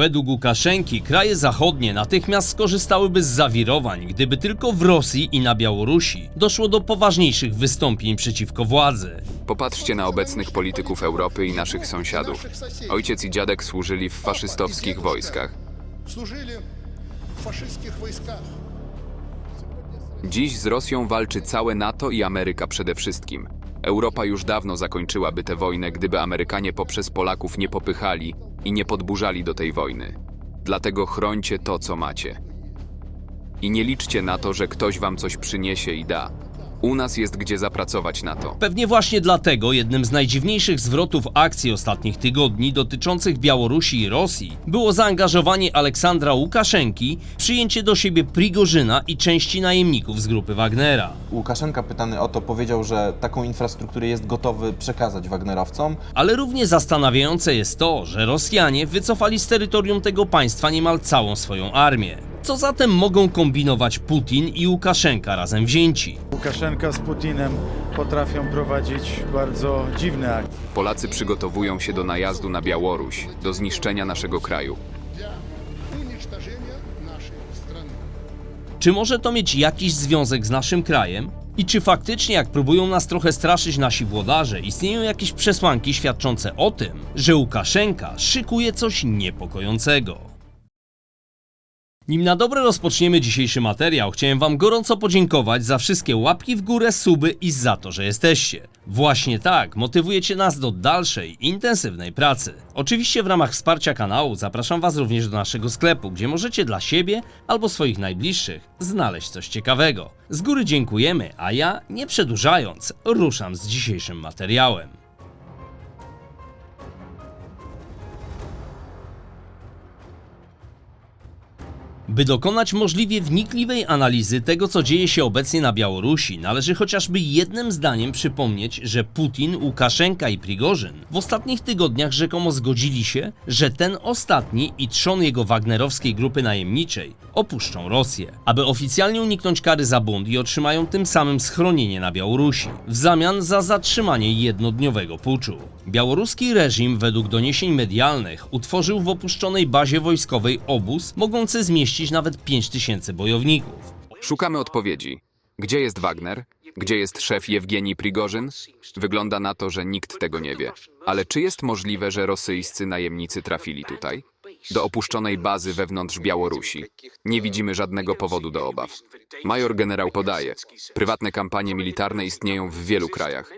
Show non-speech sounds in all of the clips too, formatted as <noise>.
Według Łukaszenki kraje zachodnie natychmiast skorzystałyby z zawirowań, gdyby tylko w Rosji i na Białorusi doszło do poważniejszych wystąpień przeciwko władzy. Popatrzcie na obecnych polityków Europy i naszych sąsiadów. Ojciec i dziadek służyli w faszystowskich wojskach. Służyli w faszystowskich wojskach. Dziś z Rosją walczy całe NATO i Ameryka przede wszystkim. Europa już dawno zakończyłaby tę wojnę, gdyby Amerykanie poprzez Polaków nie popychali i nie podburzali do tej wojny. Dlatego chrońcie to, co macie. I nie liczcie na to, że ktoś wam coś przyniesie i da. U nas jest gdzie zapracować na to. Pewnie właśnie dlatego jednym z najdziwniejszych zwrotów akcji ostatnich tygodni dotyczących Białorusi i Rosji było zaangażowanie Aleksandra Łukaszenki, przyjęcie do siebie Prigorzyna i części najemników z grupy Wagnera. Łukaszenka pytany o to powiedział, że taką infrastrukturę jest gotowy przekazać Wagnerowcom. Ale równie zastanawiające jest to, że Rosjanie wycofali z terytorium tego państwa niemal całą swoją armię. Co zatem mogą kombinować Putin i Łukaszenka razem wzięci? Łukaszenka z Putinem potrafią prowadzić bardzo dziwne akcje. Polacy przygotowują się do najazdu na Białoruś, do zniszczenia naszego kraju. Czy może to mieć jakiś związek z naszym krajem? I czy faktycznie, jak próbują nas trochę straszyć nasi włodarze, istnieją jakieś przesłanki świadczące o tym, że Łukaszenka szykuje coś niepokojącego? Nim na dobre rozpoczniemy dzisiejszy materiał, chciałem Wam gorąco podziękować za wszystkie łapki w górę, suby i za to, że jesteście. Właśnie tak, motywujecie nas do dalszej, intensywnej pracy. Oczywiście w ramach wsparcia kanału zapraszam Was również do naszego sklepu, gdzie możecie dla siebie albo swoich najbliższych znaleźć coś ciekawego. Z góry dziękujemy, a ja, nie przedłużając, ruszam z dzisiejszym materiałem. By dokonać możliwie wnikliwej analizy tego, co dzieje się obecnie na Białorusi, należy chociażby jednym zdaniem przypomnieć, że Putin, Łukaszenka i Prigorzyn w ostatnich tygodniach rzekomo zgodzili się, że ten ostatni i trzon jego wagnerowskiej grupy najemniczej opuszczą Rosję, aby oficjalnie uniknąć kary za bunt i otrzymają tym samym schronienie na Białorusi, w zamian za zatrzymanie jednodniowego puczu. Białoruski reżim, według doniesień medialnych, utworzył w opuszczonej bazie wojskowej obóz, mogący zmieścić nawet 5000 bojowników. Szukamy odpowiedzi. Gdzie jest Wagner? Gdzie jest szef Jewgenij Prigorzyn? Wygląda na to, że nikt tego nie wie. Ale czy jest możliwe, że rosyjscy najemnicy trafili tutaj? Do opuszczonej bazy wewnątrz Białorusi. Nie widzimy żadnego powodu do obaw. Major generał podaje, prywatne kampanie militarne istnieją w wielu krajach.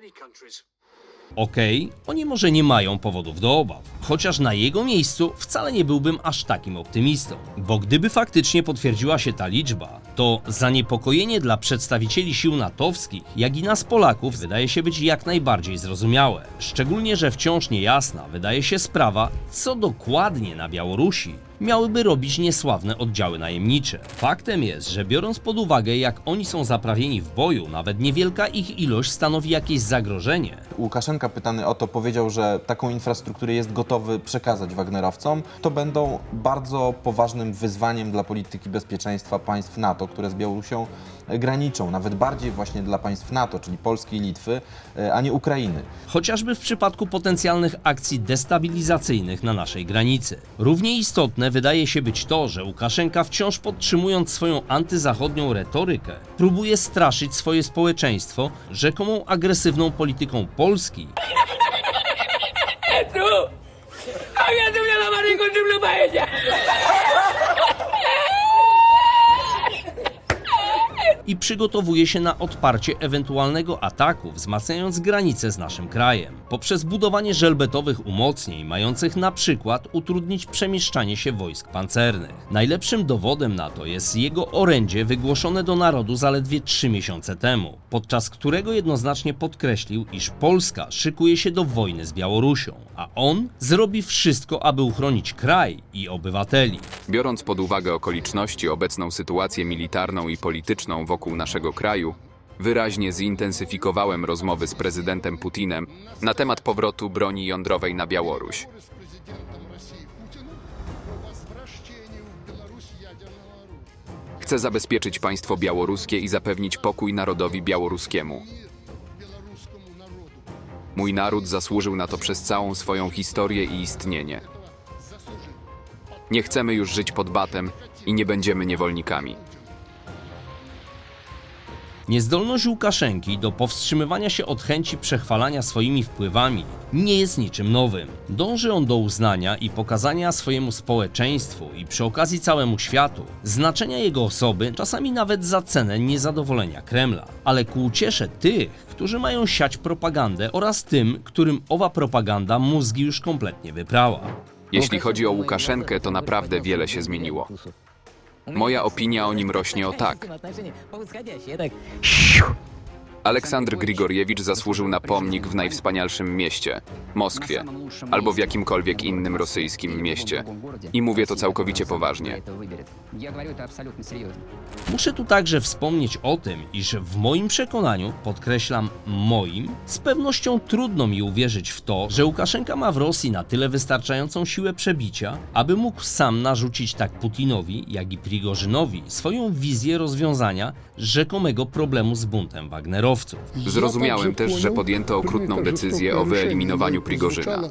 Okej, oni może nie mają powodów do obaw, chociaż na jego miejscu wcale nie byłbym aż takim optymistą, bo gdyby faktycznie potwierdziła się ta liczba, to zaniepokojenie dla przedstawicieli sił natowskich, jak i nas Polaków wydaje się być jak najbardziej zrozumiałe. Szczególnie, że wciąż niejasna wydaje się sprawa, co dokładnie na Białorusi miałyby robić niesławne oddziały najemnicze. Faktem jest, że biorąc pod uwagę jak oni są zaprawieni w boju, nawet niewielka ich ilość stanowi jakieś zagrożenie. Łukaszenka pytany o to powiedział, że taką infrastrukturę jest gotowy przekazać Wagnerowcom. To będą bardzo poważnym wyzwaniem dla polityki bezpieczeństwa państw NATO, które z Białorusią graniczą, nawet bardziej właśnie dla państw NATO, czyli Polski i Litwy, e, a nie Ukrainy. chociażby w przypadku potencjalnych akcji destabilizacyjnych na naszej granicy. Równie istotne wydaje się być to, że Łukaszenka wciąż podtrzymując swoją antyzachodnią retorykę, próbuje straszyć swoje społeczeństwo rzekomą agresywną polityką Polski i przygotowuje się na odparcie ewentualnego ataku, wzmacniając granice z naszym krajem, poprzez budowanie żelbetowych umocnień mających na przykład utrudnić przemieszczanie się wojsk pancernych. Najlepszym dowodem na to jest jego orędzie wygłoszone do narodu zaledwie trzy miesiące temu, podczas którego jednoznacznie podkreślił, iż Polska szykuje się do wojny z Białorusią, a on zrobi wszystko, aby uchronić kraj i obywateli. Biorąc pod uwagę okoliczności, obecną sytuację militarną i polityczną wokół wokół naszego kraju, wyraźnie zintensyfikowałem rozmowy z prezydentem Putinem na temat powrotu broni jądrowej na Białoruś. Chcę zabezpieczyć państwo białoruskie i zapewnić pokój narodowi białoruskiemu. Mój naród zasłużył na to przez całą swoją historię i istnienie. Nie chcemy już żyć pod batem i nie będziemy niewolnikami. Niezdolność Łukaszenki do powstrzymywania się od chęci przechwalania swoimi wpływami nie jest niczym nowym. Dąży on do uznania i pokazania swojemu społeczeństwu i przy okazji całemu światu znaczenia jego osoby, czasami nawet za cenę niezadowolenia Kremla, ale ku uciesze tych, którzy mają siać propagandę oraz tym, którym owa propaganda mózgi już kompletnie wyprała. Jeśli chodzi o Łukaszenkę, to naprawdę wiele się zmieniło. Moja opinia o nim rośnie o tak. Aleksandr Grigoriewicz zasłużył na pomnik w najwspanialszym mieście Moskwie albo w jakimkolwiek innym rosyjskim mieście. I mówię to całkowicie poważnie. Muszę tu także wspomnieć o tym, iż w moim przekonaniu, podkreślam moim, z pewnością trudno mi uwierzyć w to, że Łukaszenka ma w Rosji na tyle wystarczającą siłę przebicia, aby mógł sam narzucić tak Putinowi, jak i Prigorzynowi swoją wizję rozwiązania rzekomego problemu z buntem Wagnerowców. Zrozumiałem też, że podjęto okrutną decyzję o wyeliminowaniu Prigorzyna.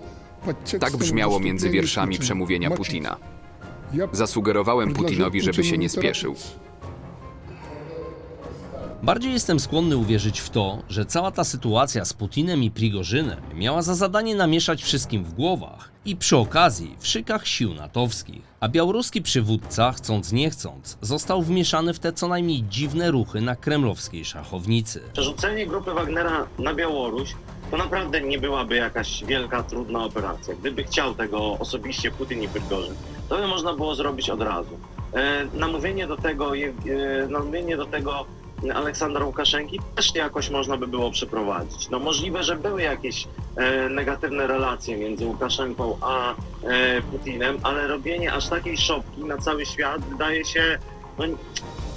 Tak brzmiało między wierszami przemówienia Putina. Zasugerowałem Putinowi, żeby się nie spieszył. Bardziej jestem skłonny uwierzyć w to, że cała ta sytuacja z Putinem i Prigorzynem miała za zadanie namieszać wszystkim w głowach i przy okazji w szykach sił natowskich. A białoruski przywódca, chcąc nie chcąc, został wmieszany w te co najmniej dziwne ruchy na kremlowskiej szachownicy. Przerzucenie grupy Wagnera na Białoruś to naprawdę nie byłaby jakaś wielka, trudna operacja. Gdyby chciał tego osobiście Putin i Prigorzyn, to by można było zrobić od razu. E, namówienie do tego, e, namówienie do tego Aleksandra Łukaszenki też jakoś można by było przeprowadzić. No możliwe, że były jakieś e, negatywne relacje między Łukaszenką a e, Putinem, ale robienie aż takiej szopki na cały świat wydaje się no,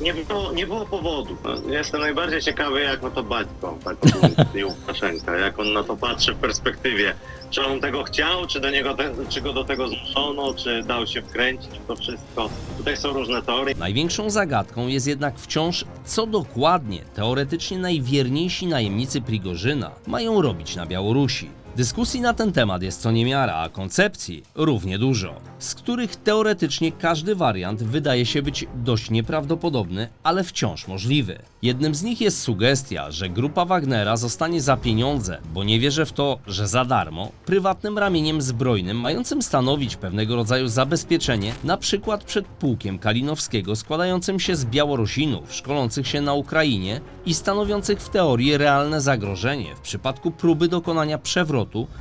nie było, nie było powodu. No, jestem najbardziej ciekawy, jak na to Baćko, tak <laughs> ogólnie Łukaszenka, jak on na to patrzy w perspektywie. Czy on tego chciał, czy, do niego te, czy go do tego zmuszono, czy dał się wkręcić w to wszystko. Tutaj są różne teorie. Największą zagadką jest jednak wciąż, co dokładnie teoretycznie najwierniejsi najemnicy Prigorzyna mają robić na Białorusi. Dyskusji na ten temat jest co niemiara, a koncepcji równie dużo, z których teoretycznie każdy wariant wydaje się być dość nieprawdopodobny, ale wciąż możliwy. Jednym z nich jest sugestia, że grupa Wagnera zostanie za pieniądze, bo nie wierzę w to, że za darmo, prywatnym ramieniem zbrojnym mającym stanowić pewnego rodzaju zabezpieczenie, na przykład przed pułkiem Kalinowskiego składającym się z Białorusinów szkolących się na Ukrainie i stanowiących w teorii realne zagrożenie w przypadku próby dokonania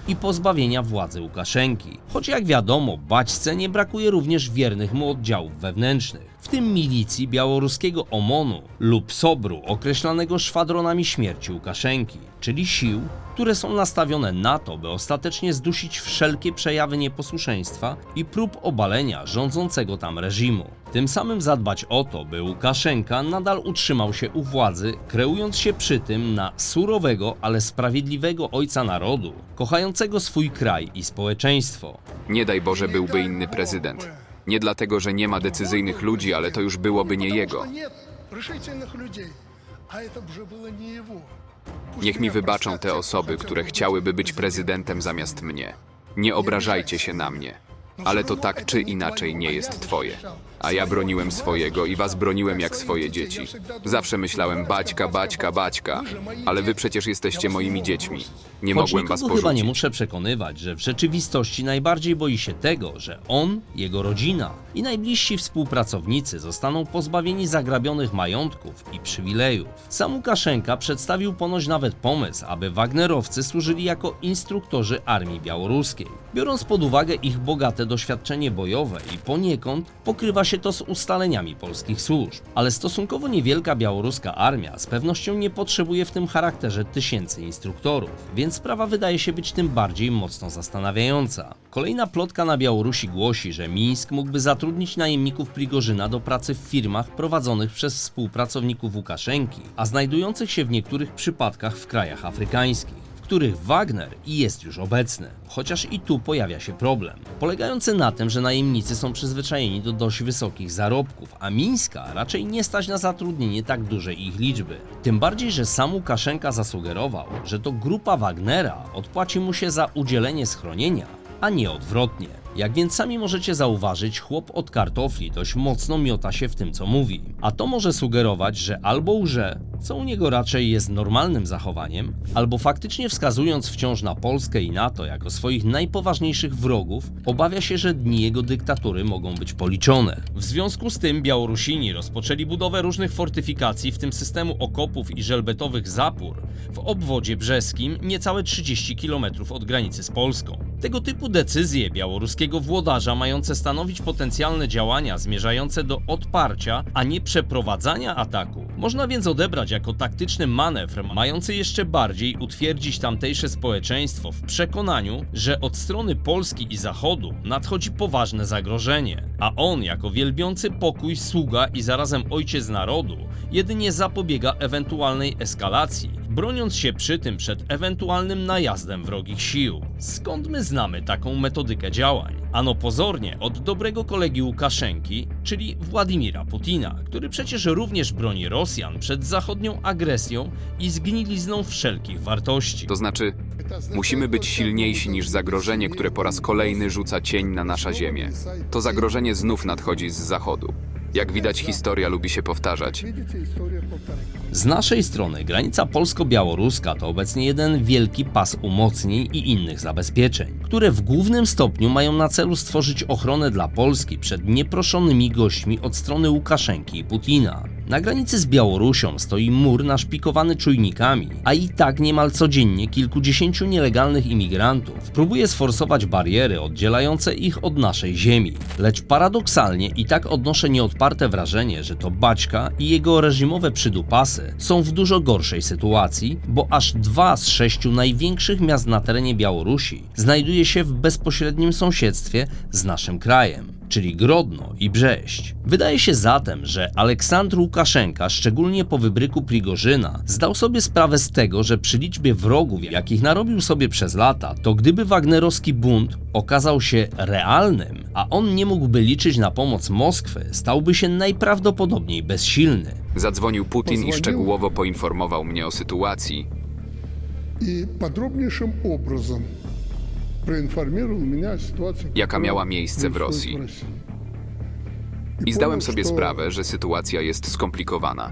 i pozbawienia władzy Łukaszenki. Choć jak wiadomo, Baćce nie brakuje również wiernych mu oddziałów wewnętrznych w tym milicji białoruskiego OMON-u lub SOBR-u określanego szwadronami śmierci Łukaszenki, czyli sił, które są nastawione na to, by ostatecznie zdusić wszelkie przejawy nieposłuszeństwa i prób obalenia rządzącego tam reżimu. Tym samym zadbać o to, by Łukaszenka nadal utrzymał się u władzy, kreując się przy tym na surowego, ale sprawiedliwego ojca narodu, kochającego swój kraj i społeczeństwo. Nie daj Boże, byłby inny prezydent. Nie dlatego, że nie ma decyzyjnych ludzi, ale to już byłoby nie jego. Niech mi wybaczą te osoby, które chciałyby być prezydentem zamiast mnie. Nie obrażajcie się na mnie. Ale to tak czy inaczej nie jest twoje. A ja broniłem swojego i was broniłem jak swoje dzieci. Zawsze myślałem baćka, baćka, baćka. Ale wy przecież jesteście moimi dziećmi. Nie Choć mogłem was nikogo chyba nie porzucić. muszę przekonywać, że w rzeczywistości najbardziej boi się tego, że on, jego rodzina i najbliżsi współpracownicy zostaną pozbawieni zagrabionych majątków i przywilejów. Sam Łukaszenka przedstawił ponoć nawet pomysł, aby Wagnerowcy służyli jako instruktorzy armii białoruskiej. Biorąc pod uwagę ich bogate doświadczenie bojowe i poniekąd pokrywa się to z ustaleniami polskich służb. Ale stosunkowo niewielka białoruska armia z pewnością nie potrzebuje w tym charakterze tysięcy instruktorów, więc sprawa wydaje się być tym bardziej mocno zastanawiająca. Kolejna plotka na Białorusi głosi, że Mińsk mógłby zatrudnić najemników Prigorzyna do pracy w firmach prowadzonych przez współpracowników Łukaszenki, a znajdujących się w niektórych przypadkach w krajach afrykańskich których Wagner jest już obecny. Chociaż i tu pojawia się problem, polegający na tym, że najemnicy są przyzwyczajeni do dość wysokich zarobków, a Mińska raczej nie stać na zatrudnienie tak dużej ich liczby. Tym bardziej, że sam Łukaszenka zasugerował, że to grupa Wagnera odpłaci mu się za udzielenie schronienia, a nie odwrotnie. Jak więc sami możecie zauważyć, chłop od kartofli dość mocno miota się w tym, co mówi. A to może sugerować, że albo łże, co u niego raczej jest normalnym zachowaniem, albo faktycznie wskazując wciąż na Polskę i NATO jako swoich najpoważniejszych wrogów, obawia się, że dni jego dyktatury mogą być policzone. W związku z tym Białorusini rozpoczęli budowę różnych fortyfikacji, w tym systemu okopów i żelbetowych zapór w obwodzie brzeskim, niecałe 30 km od granicy z Polską. Tego typu decyzje białoruskiego włodarza mające stanowić potencjalne działania zmierzające do odparcia, a nie przeprowadzania ataku, można więc odebrać jako taktyczny manewr mający jeszcze bardziej utwierdzić tamtejsze społeczeństwo w przekonaniu, że od strony Polski i Zachodu nadchodzi poważne zagrożenie, a on jako wielbiący pokój sługa i zarazem ojciec narodu jedynie zapobiega ewentualnej eskalacji, broniąc się przy tym przed ewentualnym najazdem wrogich sił. Skąd my znamy taką metodykę działań? Ano pozornie od dobrego kolegi Łukaszenki, czyli Władimira Putina, który przecież również broni Rosjan przed zachodnią agresją i zgnilizną wszelkich wartości. To znaczy, musimy być silniejsi niż zagrożenie, które po raz kolejny rzuca cień na nasza ziemię. To zagrożenie znów nadchodzi z zachodu. Jak widać, historia lubi się powtarzać. Z naszej strony granica polsko-białoruska to obecnie jeden wielki pas umocnień i innych zabezpieczeń, które w głównym stopniu mają na celu stworzyć ochronę dla Polski przed nieproszonymi gośćmi od strony Łukaszenki i Putina. Na granicy z Białorusią stoi mur naszpikowany czujnikami, a i tak niemal codziennie kilkudziesięciu nielegalnych imigrantów próbuje sforsować bariery oddzielające ich od naszej ziemi. Lecz paradoksalnie i tak odnoszę nieodparte wrażenie, że to Baćka i jego reżimowe przydupasy są w dużo gorszej sytuacji, bo aż dwa z sześciu największych miast na terenie Białorusi znajduje się w bezpośrednim sąsiedztwie z naszym krajem czyli Grodno i Brześć. Wydaje się zatem, że Aleksandr Łukaszenka, szczególnie po wybryku Prigorzyna, zdał sobie sprawę z tego, że przy liczbie wrogów, jakich narobił sobie przez lata, to gdyby wagnerowski bunt okazał się realnym, a on nie mógłby liczyć na pomoc Moskwy, stałby się najprawdopodobniej bezsilny. Zadzwonił Putin i szczegółowo poinformował mnie o sytuacji, И подробнейшим образом jaka miała miejsce w Rosji. I zdałem sobie sprawę, że sytuacja jest skomplikowana.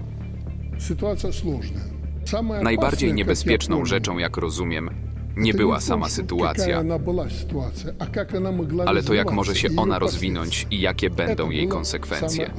Najbardziej niebezpieczną rzeczą, jak rozumiem, nie była sama sytuacja, ale to jak może się ona rozwinąć i jakie będą jej konsekwencje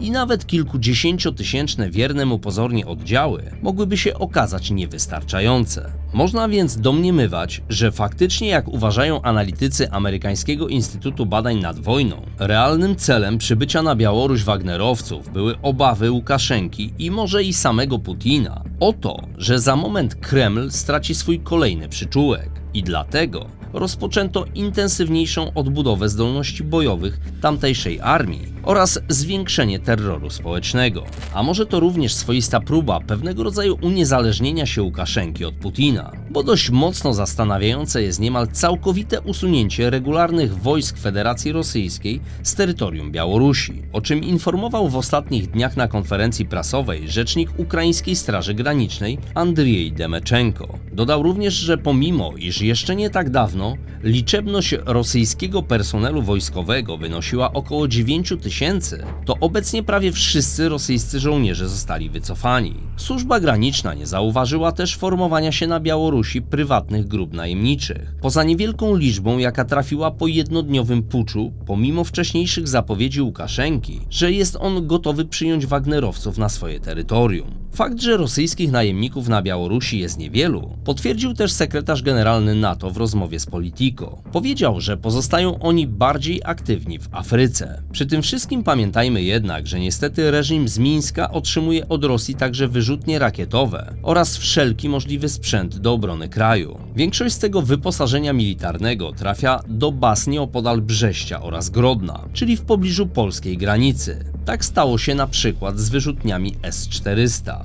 i nawet kilkudziesięciotysięczne wiernemu pozornie oddziały mogłyby się okazać niewystarczające. Można więc domniemywać, że faktycznie jak uważają analitycy Amerykańskiego Instytutu Badań nad Wojną, realnym celem przybycia na Białoruś Wagnerowców były obawy Łukaszenki i może i samego Putina o to, że za moment Kreml straci swój kolejny przyczółek. I dlatego rozpoczęto intensywniejszą odbudowę zdolności bojowych tamtejszej armii oraz zwiększenie terroru społecznego. A może to również swoista próba pewnego rodzaju uniezależnienia się Łukaszenki od Putina, bo dość mocno zastanawiające jest niemal całkowite usunięcie regularnych wojsk Federacji Rosyjskiej z terytorium Białorusi, o czym informował w ostatnich dniach na konferencji prasowej rzecznik ukraińskiej Straży Granicznej Andrzej Demeczenko. Dodał również, że pomimo iż jeszcze nie tak dawno liczebność rosyjskiego personelu wojskowego wynosiła około 9 tysięcy, to obecnie prawie wszyscy rosyjscy żołnierze zostali wycofani. Służba graniczna nie zauważyła też formowania się na Białorusi prywatnych grup najemniczych. Poza niewielką liczbą, jaka trafiła po jednodniowym puczu, pomimo wcześniejszych zapowiedzi Łukaszenki, że jest on gotowy przyjąć Wagnerowców na swoje terytorium. Fakt, że rosyjskich najemników na Białorusi jest niewielu, potwierdził też sekretarz generalny NATO w rozmowie z Politico. Powiedział, że pozostają oni bardziej aktywni w Afryce. Przy tym wszystkim pamiętajmy jednak, że niestety reżim z Mińska otrzymuje od Rosji także wyrzutnie rakietowe oraz wszelki możliwy sprzęt do obrony kraju. Większość z tego wyposażenia militarnego trafia do baz nieopodal Brześcia oraz Grodna, czyli w pobliżu polskiej granicy. Tak stało się na przykład z wyrzutniami S-400.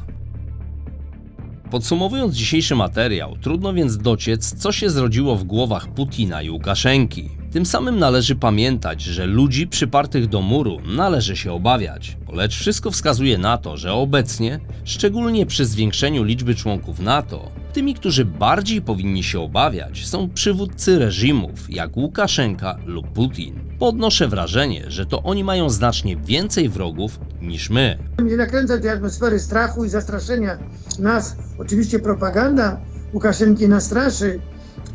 Podsumowując dzisiejszy materiał, trudno więc dociec, co się zrodziło w głowach Putina i Łukaszenki. Tym samym należy pamiętać, że ludzi przypartych do muru należy się obawiać, lecz wszystko wskazuje na to, że obecnie, szczególnie przy zwiększeniu liczby członków NATO, tymi, którzy bardziej powinni się obawiać, są przywódcy reżimów jak Łukaszenka lub Putin. Podnoszę wrażenie, że to oni mają znacznie więcej wrogów niż my. Nie nakręcać tej atmosfery strachu i zastraszenia nas. Oczywiście propaganda Łukaszenki nas straszy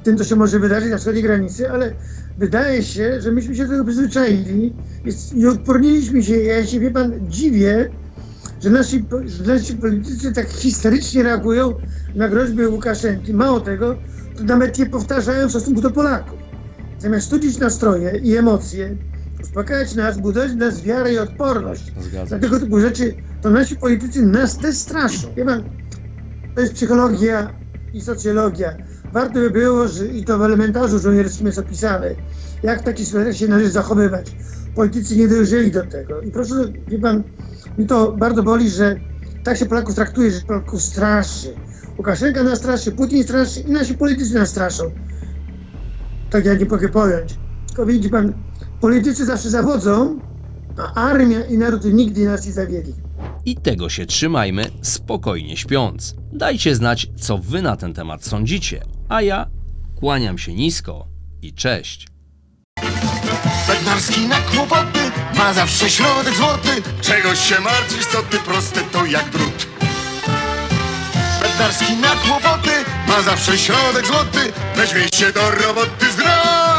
tym, co się może wydarzyć na wschodniej granicy, ale wydaje się, że myśmy się do tego przyzwyczaili i odporniliśmy się. Ja się, wie pan, dziwię, że nasi, że nasi politycy tak histerycznie reagują na groźby Łukaszenki. Mało tego, to nawet je powtarzają w stosunku do Polaków. Zamiast studzić nastroje i emocje, uspokajać nas, budować nas wiarę i odporność za tego typu rzeczy, to nasi politycy nas też straszą. Wie pan, to jest psychologia i socjologia. Warto by było, że, i to w elementarzu żołnierskim jest opisane, jak w takiej sytuacji się należy zachowywać. Politycy nie dojrzeli do tego. I proszę, wie pan, mi to bardzo boli, że tak się Polaków traktuje, że Polaków straszy. Łukaszenka nas straszy, Putin straszy i nasi politycy nas straszą. Tak ja nie mogę pojąć. Tylko widzi pan, politycy zawsze zawodzą, a armia i naród nigdy nas nie zawiedli. I tego się trzymajmy, spokojnie śpiąc. Dajcie znać, co wy na ten temat sądzicie, a ja kłaniam się nisko i cześć. Bednarski na kłopoty ma zawsze środek złoty Czegoś się martwisz, co ty proste to jak drut Bednarski na kłopoty ma zawsze środek złoty Weźmie się do roboty, zdrowy